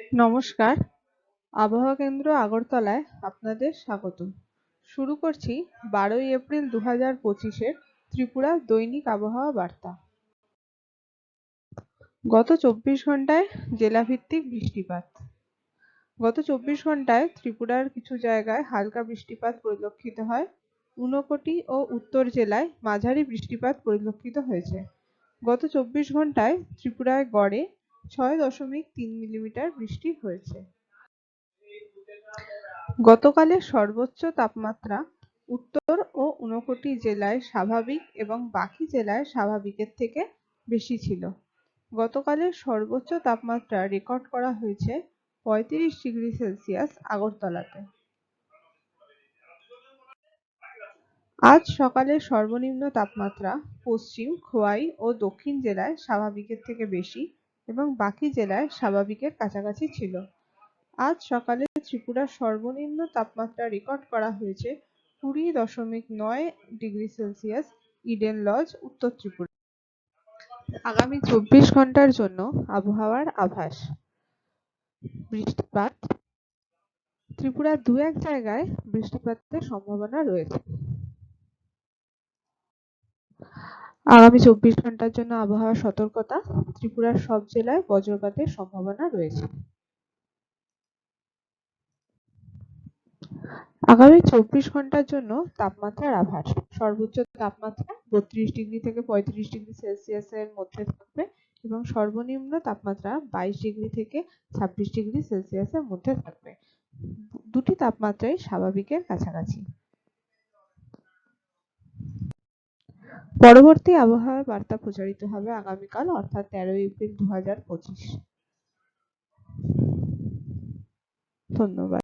নমস্কার। আবহাওয়া কেন্দ্র আগরতলায় আপনাদের স্বাগত শুরু করছি বারোই এপ্রিল দু হাজার পঁচিশের ত্রিপুরা দৈনিক আবহাওয়া বার্তা। গত চব্বিশ ঘন্টায় জেলাভিত্তিক বৃষ্টিপাত। গত চব্বিশ ঘন্টায় ত্রিপুরার কিছু জায়গায় হালকা বৃষ্টিপাত পরিলক্ষিত হয়। ঊনকোটি ও উত্তর জেলায় মাঝারি বৃষ্টিপাত পরিলক্ষিত হয়েছে। গত চব্বিশ ঘন্টায় ত্রিপুরায় গড়ে ছয় দশমিক তিন মিলিমিটার বৃষ্টি হয়েছে। গতকালের সর্বোচ্চ তাপমাত্রা উত্তর ও ঊনকোটি জেলায় স্বাভাবিক এবং বাকি জেলায় স্বাভাবিকের থেকে বেশি ছিল। গতকালের সর্বোচ্চ তাপমাত্রা রেকর্ড করা হয়েছে পঁয়ত্রিশ ডিগ্রি সেলসিয়াস আগরতলাতে। আজ সকালে সর্বনিম্ন তাপমাত্রা পশ্চিম খোয়াই ও দক্ষিণ জেলায় স্বাভাবিকের থেকে বেশি এবং বাকি জেলায় স্বাভাবিকের কাছাকাছি ছিল। আজ সকালে ত্রিপুরার সর্বনিম্ন তাপমাত্রা রেকর্ড করা হয়েছে কুড়ি দশমিক নয় ডিগ্রি সেলসিয়াস ইডেন লজ, উত্তর ত্রিপুরা। আগামী চব্বিশ ঘণ্টার জন্য আবহাওয়ার আভাস। বৃষ্টিপাত। ত্রিপুরার দু এক জায়গায় বৃষ্টিপাতের সম্ভাবনা রয়েছে। আগামী চব্বিশ ঘণ্টার জন্য আবহাওয়া সতর্কতা, ত্রিপুরার সব জেলায় বজ্রপাতের সম্ভাবনা রয়েছে। আগামী চব্বিশ ঘণ্টার জন্য তাপমাত্রার আভাস। সর্বোচ্চ তাপমাত্রা বত্রিশ ডিগ্রি থেকে পঁয়ত্রিশ ডিগ্রি সেলসিয়াসের মধ্যে থাকবে এবং সর্বনিম্ন তাপমাত্রা বাইশ ডিগ্রি থেকে ছাব্বিশ ডিগ্রি সেলসিয়াসের মধ্যে থাকবে। দুটি তাপমাত্রাই স্বাভাবিকের কাছাকাছি। পরবর্তী আবহাওয়ার বার্তা প্রচারিত হবে আগামীকাল অর্থাৎ তেরোই এপ্রিল দু হাজার পঁচিশ। ধন্যবাদ।